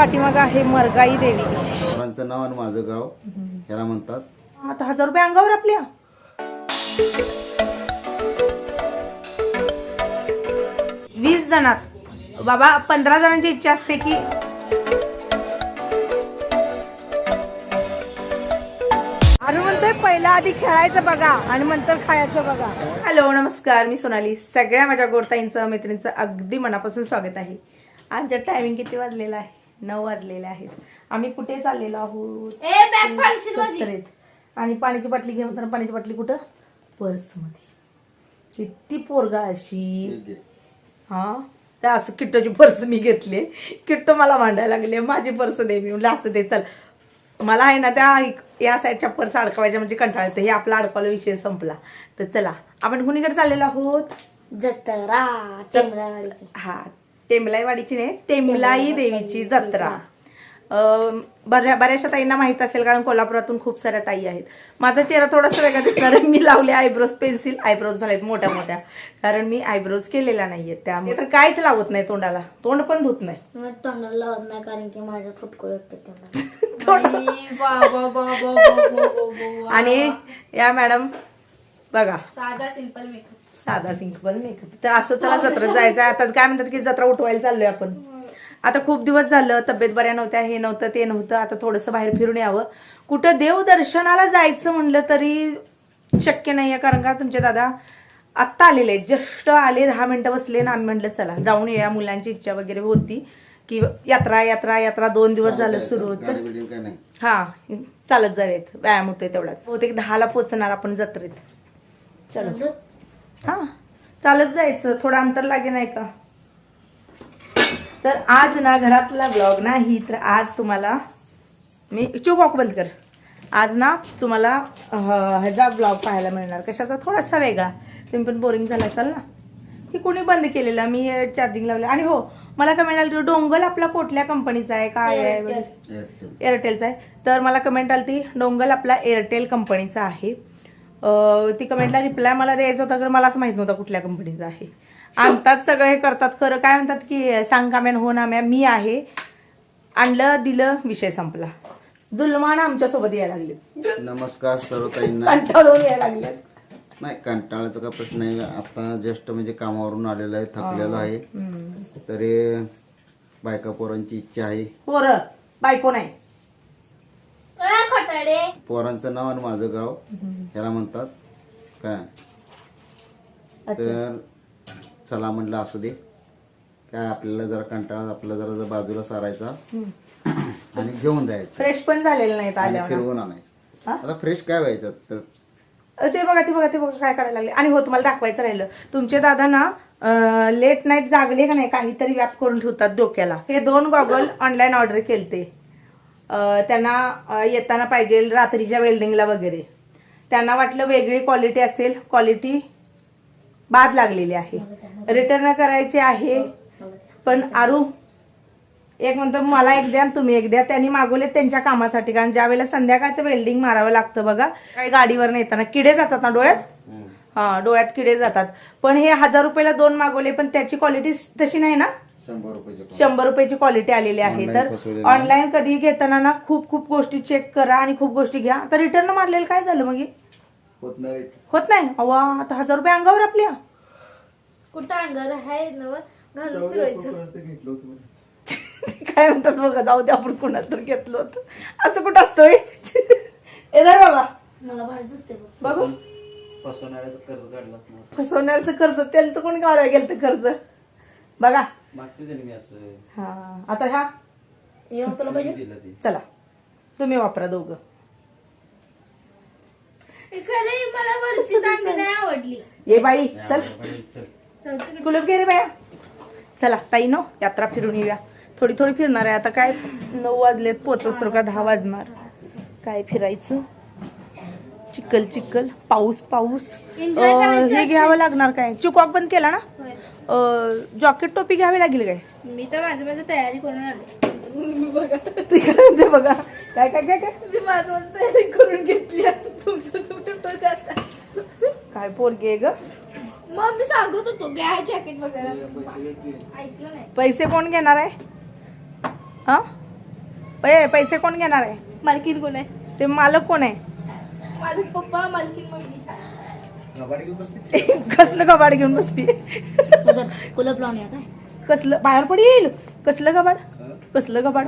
पाठीमागं आहे मरगाई देवी. पोरांचं नाव आणि माझं गाव याला म्हणतात. आता हजार रुपये अंगावर आपल्या. वीस जणात. बाबा पंधरा जणांची इच्छा असते की पहिला आधी खेळायचं बघा आणि नंतर खायचं बघा. हॅलो नमस्कार. मी सोनाली. सगळ्या माझ्या गोडताईंचं मैत्रिणींचं अगदी मनापासून स्वागत आहे. आमच्या टायमिंग किती वाजलेला आहे? नऊ वाजलेले आहेत. आम्ही कुठे चाललेलो आहोत. आणि पाण्याची बाटली घेऊन तर पाण्याची बाटली कुठं? पर्समध्ये किती पोरगा अशी हा? त्या असं किट्टोची पर्स मी घेतली. किट्टो मला मांडायला लागले. माझी पर्स दे मी म्हणलं असं दे चल. मला आहे ना त्या या साईडच्या पर्स अडकवायच्या म्हणजे कंटाळा येतो. हे आपला अडकवला विषय संपला. तर चला. आपण कुणीकडे चाललेलो आहोत? जत्रा हा टेमलाईवाडीची नाही टेमलाई देवीची जत्रा. बऱ्या बऱ्याचशा ताईंना माहीत असेल कारण कोल्हापुरातून खूप साऱ्या ताई आहेत. माझा चेहरा थोडासा वेगळा दिसणार आहे. मी लावले आयब्रोज पेन्सिल आयब्रोज झालेत मोठ्या मोठ्या. कारण मी आयब्रोज केलेला नाहीये. त्यामुळे तर काहीच लावत नाही तोंडाला. तोंड पण धुत नाही. तोंडाला लावत नाही कारण की माझं फुटकुळ आणि या मॅडम बघा. साधा सिंपल मेकअप साधा सिंपल मेकअप तर असं त्याला जत्रा जायचं. आता काय म्हणतात की जत्रा उठवायला चाललोय आपण. आता खूप दिवस झालं तब्येत बऱ्या नव्हत्या हे नव्हतं ते नव्हतं. आता थोडंसं बाहेर फिरून यावं. कुठं देव दर्शनाला जायचं म्हणलं तरी शक्य नाहीये कारण का तुमचे दादा आत्ता आलेले जस्ट आले दहा मिनिटं बसले ना आम्ही म्हटलं चला जाऊन येऊया. मुलांची इच्छा वगैरे होती की यात्रा यात्रा यात्रा दोन दिवस झालं सुरू होतं. हा चालत जावेत व्यायाम होतोय तेवढाच. बहुतेक दहाला पोचणार आपण जत्रेत. चलो. हा चालत जायचं. थोडं अंतर लागे नाही का? तर आज ना घरातला ब्लॉग नाही तर आज तुम्हाला मी चूक वॉक बंद कर. आज ना तुम्हाला ह्याचा ब्लॉग पाहायला मिळणार. कशाचा? थोडासा वेगळा. तुम्ही पण बोरिंग झाला असाल ना? की कोणी बंद केलेला? मी चार्जिंग लावलं. आणि हो मला कमेंट आली डोंगल आपला कुठल्या कंपनीचा आहे? काय आहे? एअरटेलचा आहे. तर मला कमेंट आली ती डोंगल आपला एअरटेल कंपनीचा आहे. ती कमेंटला रिप्लाय मला द्यायचा होता तर मलाच माहीत नव्हता कुठल्या कंपनीचा आहे. आणतात सगळं हे करतात. खरं काय म्हणतात की सांग काम्यान हो ना म्या मी आहे. आणलं दिलं विषय संपला. जुलमान आमच्यासोबत यायला लागले. नमस्कार सर्व कंटाळून यायला लागले. नाही कंटाळाचा काय प्रश्न नाही. आता जस्ट म्हणजे कामावरून आलेलो आहे थकलेलो आहे. तरी बायका पोरांची इच्छा आहे. पोरं बायको नाही. खोटाडे. पोरांचं नाव आणि माझं गाव याला म्हणतात. काय? तर चला म्हणलं असू दे. काय आपल्याला जरा कंटाळा आपल्याला जरा जरा बाजूला सारायचा. आणि घेऊन जायचं. फ्रेश पण झालेलं नाहीत आणि आल्यावर. फिरवून हा? आणायचं आता फ्रेश काय व्हायचं? तर ते बघा ते बघा ते बघा काय करायला लागले. आणि हो तुम्हाला दाखवायचं राहिलं. तुमचे दादा ना लेट नाईट जागले का नाही? काहीतरी व्याप करून ठेवतात डोक्याला. हे दोन गॉगल ऑनलाईन ऑर्डर केलते. त्यांना येताना पाहिजे रात्रीच्या वेल्डिंगला वगैरे. त्यांना वाटलं वेगळी क्वालिटी असेल क्वालिटी बाद लागलेली आहे. रिटर्न करायचे आहे पण आरू एक म्हणतो मला एक द्या तुम्ही एक द्या. त्यांनी मागवले त्यांच्या कामासाठी कारण ज्या वेळेला संध्याकाळचं वेल्डिंग मारावं लागतं बघा काही गाडीवर येताना. किडे जातात ना डोळ्यात? हा डोळ्यात किडे जातात. पण हे हजार रुपयाला दोन मागवले पण त्याची क्वालिटी तशी नाही ना? शंभर रुपयाचे क्वालिटी आलेली आहे. तर. ऑनलाईन कधी घेताना ना खूप खूप गोष्टी चेक करा आणि खूप गोष्टी घ्या. तर रिटर्न मारलेलं काय झालं मग हे? होत नाही. होत नाही? अवा आता हजार रुपये अंगावर आपल्या. कुठं अंगावर आहे काय म्हणतात बघा जाऊ दे आपण कुणाला तर घेतलं होतं. असं कुठं असतोय येणार बाबा. मला भारी दिसते बघ. बघू. फसवणाऱ्याचं कर्ज काढला. कर्ज त्यांचं कोण काढायला गेलं कर्ज? बघा. मागच्या जन्मी असं. हा आता ह्या हे. मग तुला पाहिजे? दिलं ते. चला. तुम्ही वापरा दोघं. मला वरची दांडी नाही आवडली. ये बाई चल. चल. गुलाब घे रे बाया. चला ताई नो यात्रा फिरून येऊया. थोडी थोडी फिरणार आहे आता काय? नऊ वाजलेत पोचस तर का दहा वाजणार. काय फिरायचं? चिक्कल चिक्कल पाऊस पाऊस. Enjoy अं, करायचं हे घ्यावं लागणार काय? चुकॉक बंद केला ना? जॉकेट टोपी घ्यावी लागेल काय? मी तर माझी माझी तयारी करून आले. मी बघा. ते बघा. काय काय काय काय? मी माझी माझी तयारी करून घेतली तुमचं तुम्ही करता काय पोरगी आहे ग? मग मी सांगत होतो घ्या जॅकेट वगैरे. ऐकलं नाही. पैसे कोण घेणार आहे? हा? ए पैसे कोण घेणार आहे? मालकीन कोण आहे? ते मालक कोण आहे? मालक पप्पा मालकीन मम्मी कसलं कबाड घेऊन बसती? कुलप लावून कसलं? बाहेर पडेल कसलं कबाड? कसलं कबाड?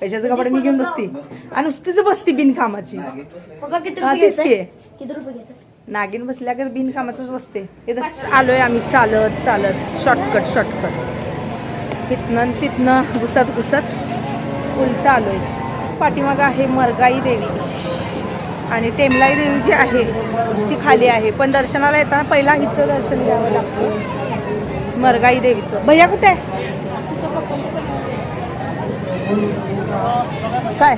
पैशाचं. कबाड मी घेऊन बसती. आणि नुसतीच बसती बिनकामाची. हा, नागिन बसल्या का. बिनकामाचंच बसते. आलोय आम्ही चालत चालत. शॉर्टकट शॉर्टकट तिथनं तिथनं घुसत घुसत उलट आलोय. पाठीमागं आहे मरगाई देवी. आणि टेमलाई देवी जी आहे ती खाली आहे. पण दर्शनाला येताना पहिला हिचं दर्शन घ्यावं लागतं. मरगाई देवीचं. भैया कुठे आहे? काय?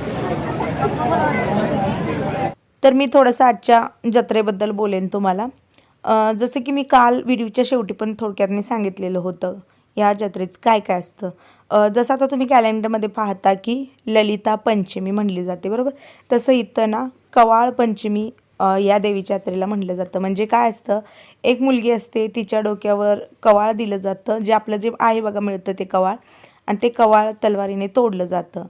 तर मी थोडंसं आजच्या जत्रेबद्दल बोलेन तुम्हाला. जसं की मी काल व्हिडिओच्या शेवटी पण थोडक्यात मी सांगितलेलं होतं या जत्रेचं काय काय असतं. जसं आता तुम्ही कॅलेंडरमध्ये पाहता की ललिता पंचमी म्हणली जाते बरोबर? तसं इथं ना कवाळ पंचमी या देवीच्या यात्रेला म्हटलं जातं. म्हणजे काय असतं? एक मुलगी असते तिच्या डोक्यावर कवाळ दिलं जातं. जे आपलं जे आहे बघा मिळतं ते कवाळ. आणि ते कवाळ तलवारीने तोडलं जातं.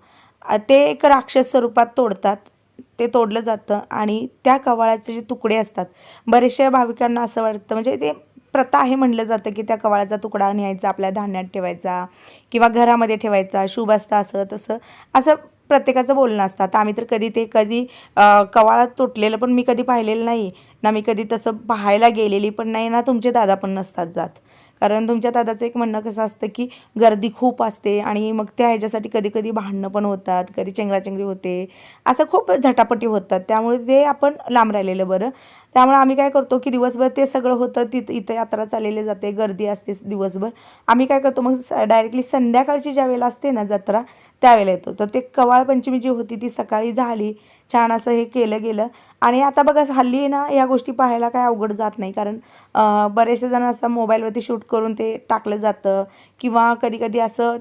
ते एक राक्षस स्वरूपात तोडतात. ते तोडलं जातं. आणि त्या कवाळाचे जे तुकडे असतात बरेचशा भाविकांना असं वाटतं. म्हणजे ते प्रथा आहे म्हणलं जातं की त्या कवाळाचा तुकडा न्यायचा आपल्या धान्यात ठेवायचा किंवा घरामध्ये ठेवायचा शुभ असतं असं तसं. असं प्रत्येकाचं बोलणं असतं. आता आम्ही तर कधी ते कधी कवाळात तुटलेलं पण मी कधी पाहिलेलं नाही. ना मी कधी तसं पाहायला गेलेली पण नाही ना तुमचे दादा पण नसतात जात. कारण तुमच्या दादाचं एक म्हणणं कसं असतं की गर्दी खूप असते आणि मग त्या ह्याच्यासाठी कधी कधी भांडणं पण होतात कधी चेंगराचेंगरी होते. असं खूप झटापटी होतात. त्यामुळे ते आपण लांब राहिलेलं बरं. त्यामुळे आम्ही काय करतो की दिवसभर ते सगळं होतं तिथं इथं यात्रा चाललेली जाते गर्दी असते दिवसभर. आम्ही काय करतो मग डायरेक्टली संध्याकाळची ज्या वेळेला असते ना जत्रा त्यावेळेला येतो. तर ते कवाळ पंचमी जी होती ती सकाळी झाली. छान असं हे केलं गेलं. आणि आता बघा हल्ली ना या गोष्टी पाहायला काय अवघड जात नाही. कारण बरेचसे जण असं मोबाईलवरती शूट करून ते टाकलं जातं. किंवा कधी कधी असं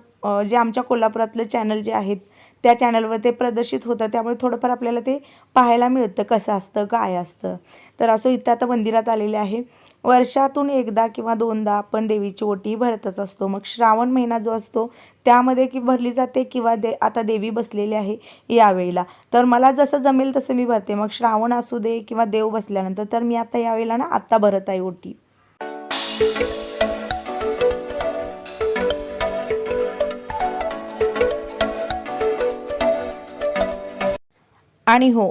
जे आमच्या कोल्हापुरातलं चॅनल जे आहेत त्या चॅनलवर ते प्रदर्शित होतं. त्यामुळे थोडंफार आपल्याला ते पाहायला मिळतं कसं असतं काय असतं. तर असं इथं आता मंदिरात आलेले आहे. वर्षातून एकदा किंवा दोनदा आपण देवीची ओटी भरतच असतो. मग श्रावण महिना जो असतो त्यामध्ये की भरली जाते किंवा दे आता देवी बसलेली आहे यावेळेला. तर मला जसं जमेल तसं मी भरते. मग श्रावण असू दे किंवा देव बसल्यानंतर तर मी आता यावेळेला ना आत्ता भरत आहे ओटी. आणि हो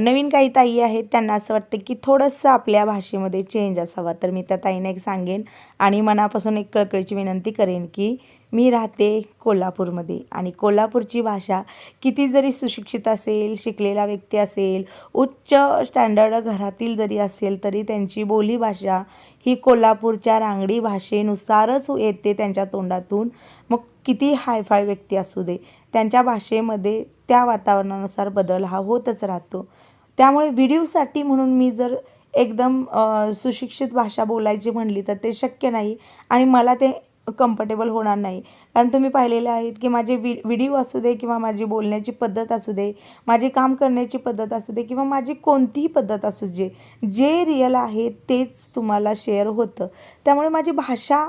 नवीन काही ताई आहेत त्यांना असं वाटतं की थोडंसं आपल्या भाषेमध्ये चेंज असावा. तर मी त्या ताईंना एक सांगेन आणि मनापासून एक कळकळीची विनंती करेन की मी राहते कोल्हापूरमध्ये आणि कोल्हापूरची भाषा किती जरी सुशिक्षित असेल शिकलेला व्यक्ती असेल उच्च स्टँडर्ड घरातील जरी असेल तरी त्यांची बोलीभाषा ही कोल्हापूरच्या रांगडी भाषेनुसारच येते त्यांच्या तोंडातून. मग किती हायफाय व्यक्ती असू दे त्यांच्या भाषेमध्ये त्या वातावरणानुसार बदल हा होतच राहतो. त्यामुळे व्हिडिओसाठी म्हणून मी जर एकदम सुशिक्षित भाषा बोलायची म्हणली तर ते शक्य नाही आणि मला ते कम्फर्टेबल होणार नाही. कारण तुम्ही पाहिलेले आहेत की माझे वि व्हिडिओ असू दे किंवा माझी बोलण्याची पद्धत असू दे माझे काम करण्याची पद्धत असू दे किंवा माझी कोणतीही पद्धत असू दे जे रिअल आहे तेच तुम्हाला शेअर होतं. त्यामुळे माझी भाषा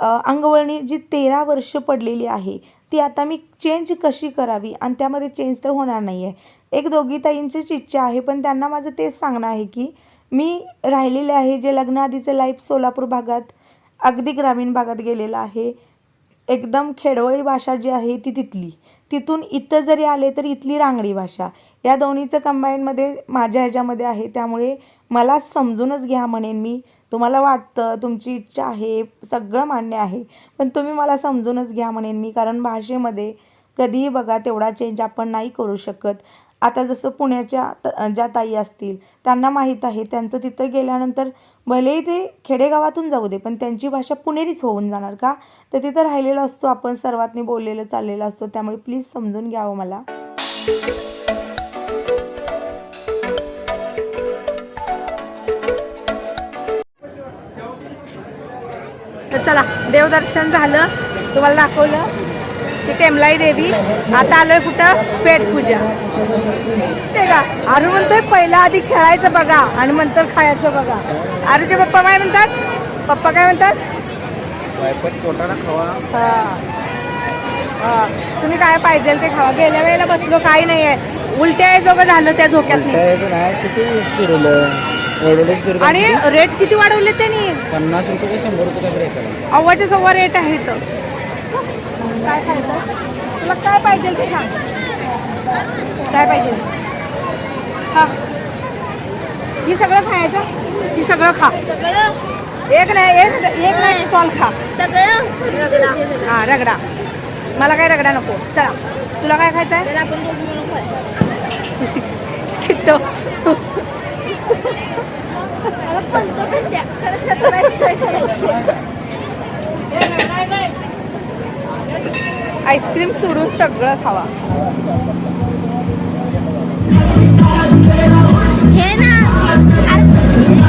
अंगवळणी जी तेरा वर्ष पडलेली आहे ती आता मी चेंज कशी करावी? आणि त्यामध्ये चेंज तर होणार नाही आहे एक दोघी ताईंचीच इच्छा आहे पण त्यांना माझं तेच सांगणं आहे की मी राहिलेले आहे जे लग्नाआधीचं लाईफ सोलापूर भागात अगदी ग्रामीण भागात गेलेलं आहे. एकदम खेडवळी भाषा जी आहे ती तिथली. तिथून इथं जरी आले तर इथली रांगडी भाषा. या दोन्हीचं कंबाईनमध्ये माझ्या ह्याच्यामध्ये आहे त्यामुळे मला समजूनच घ्या म्हणेन मी. तुम्हाला वाटतं तुमची इच्छा आहे सगळं मान्य आहे पण तुम्ही मला समजूनच घ्या म्हणेन मी कारण भाषेमध्ये कधीही बघा तेवढा चेंज आपण नाही करू शकत. आता जसं पुण्याच्या त- ज्या ताई असतील त्यांना माहीत आहे त्यांचं तिथं गेल्यानंतर भलेही ते खेडेगावातून जाऊ दे पण त्यांची भाषा पुणेरीच होऊन जाणार का? तर तिथं राहिलेलो असतो आपण सर्वातनी बोललेलं चाललेलं असतो त्यामुळे प्लीज समजून घ्यावं मला. तर चला देवदर्शन झालं तुम्हाला दाखवलं. की टेमलाई देवी. आता आलोय कुठं? पेट पूजा ते का? अरे म्हणतोय पहिला आधी खेळायचं बघा आणि नंतर खायचं बघा. अरे ते पप्पा काय म्हणतात? पप्पा काय म्हणतात? हा. तुम्ही काय पाहिजे ते खावा. गेल्या वेळेला बसलो काही नाही आहे उलट्या यायचं झालं त्या झोक्यात आणि रेट किती वाढवले त्यांनी? पन्नास रुपये शंभर रुपये सव्वा रेट आहे इथं. काय खायचं? तुला काय पाहिजे ते सांग. काय पाहिजे? हा. ही सगळं खायचं? ही सगळं खा. एक नाही एक एक नाही स्टॉल खा. हा रगडा. मला काय रगडा नको. चला. तुला काय खायचं आहे आईस्क्रीम सोडून सगळं खावा. बेल्ट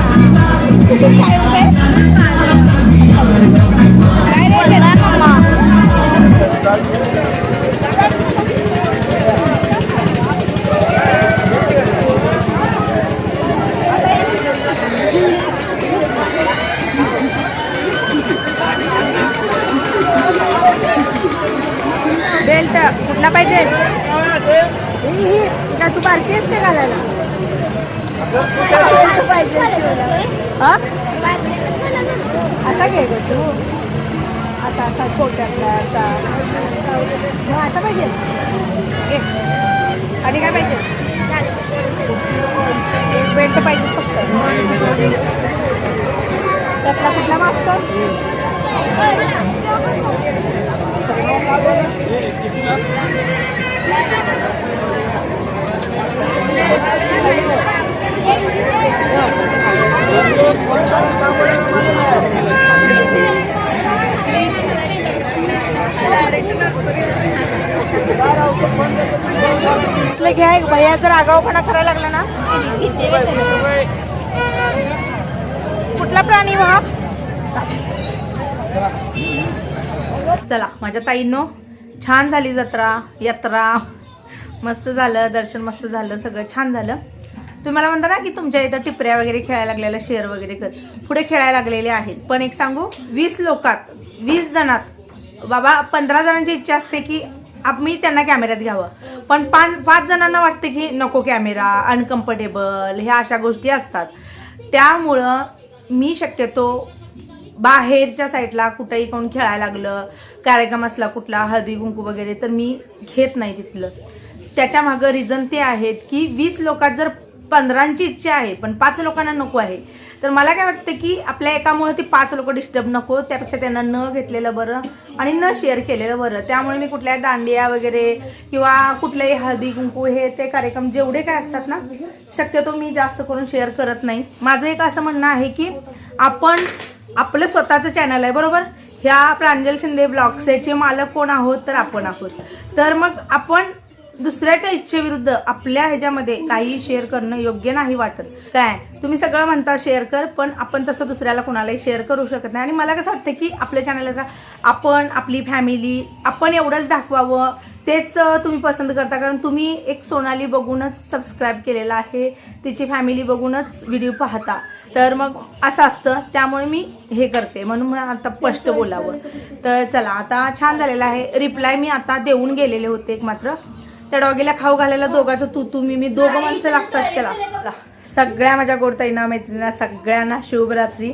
तू बारकी आहेस का घालायला? पाहिजे हा? असा घे ग तू. असा असा छोट्यातला असा. मग असा पाहिजे. आणि काय पाहिजे? बेल्ट पाहिजे फक्त. त्यातला कुठला मास्तर Thank you. घ्या एक भैया जर आगाऊपणा करायला लागला ना. कुठला प्राणी हो हा? चला माझ्या ताईंनो छान झाली जत्रा यात्रा. मस्त झालं दर्शन मस्त झालं सगळं छान झालं. तुम्ही मला म्हणता ना की तुमच्या इथं टिपऱ्या वगैरे खेळायला लागलेल्या शेअर वगैरे कर. पुढे खेळायला लागलेले आहेत. पण एक सांगू वीस लोकात वीस जणात बाबा पंधरा जणांची इच्छा असते की आप- मी त्यांना कॅमेऱ्यात घ्यावं. पण पाच पाच जणांना वाटते की नको कॅमेरा अनकम्फर्टेबल ह्या अशा गोष्टी असतात. त्यामुळं मी शक्यतो बाहेरच्या साईडला कुठंही कोण खेळायला लागलं कार्यक्रम असला कुठला हळदी कुंकू वगैरे तर मी घेत नाही तिथलं. त्याच्या मागं रिझन ते आहेत की वीस लोकात जर पंधरांची इच्छा आहे पण पाच लोकांना नको आहे तर मला काय वाटतं की आपल्या एकामुळे ती पाच लोक डिस्टर्ब नको त्यापेक्षा त्यांना न घेतलेलं बरं आणि न शेअर केलेलं बरं. त्यामुळे मी कुठल्या दांडिया वगैरे किंवा कुठल्याही हळदी कुंकू हे ते कार्यक्रम जेवढे काय असतात ना शक्यतो मी जास्त करून शेअर करत नाही. माझं एक असं म्हणणं आहे की आपण आपलं स्वतःचं चॅनल आहे बरोबर? ह्या प्रांजल शिंदे ब्लॉग्सचे मालक कोण आहोत तर आपण आहोत. तर मग आपण दुसऱ्याच्या इच्छेविरुद्ध आपल्या ह्याच्यामध्ये काही शेअर करणं योग्य नाही वाटत. काय? तुम्ही सगळं म्हणता शेअर कर पण आपण तसं दुसऱ्याला कोणालाही शेअर करू शकत नाही. आणि मला कसं वाटतं की आपल्या चॅनलला आपण आपली फॅमिली आपण एवढंच दाखवावं. तेच तुम्ही पसंत करता. कारण तुम्ही एक सोनाली बघूनच सबस्क्राईब केलेला आहे. तिची फॅमिली बघूनच व्हिडिओ पाहता. तर मग असं असतं. त्यामुळे मी हे करते. म्हणून मला आता स्पष्ट बोलावं. तर चला आता छान झालेलं आहे. रिप्लाय मी आता देऊन गेलेले होते एक मात्र त्या डॉगीला खाऊ घालायला दोघांचं तू तुम्ही मी दोघं माणसं लागतात त्याला. सगळ्या माझ्या गोडताईंना मैत्रिणींना सगळ्यांना शुभरात्री.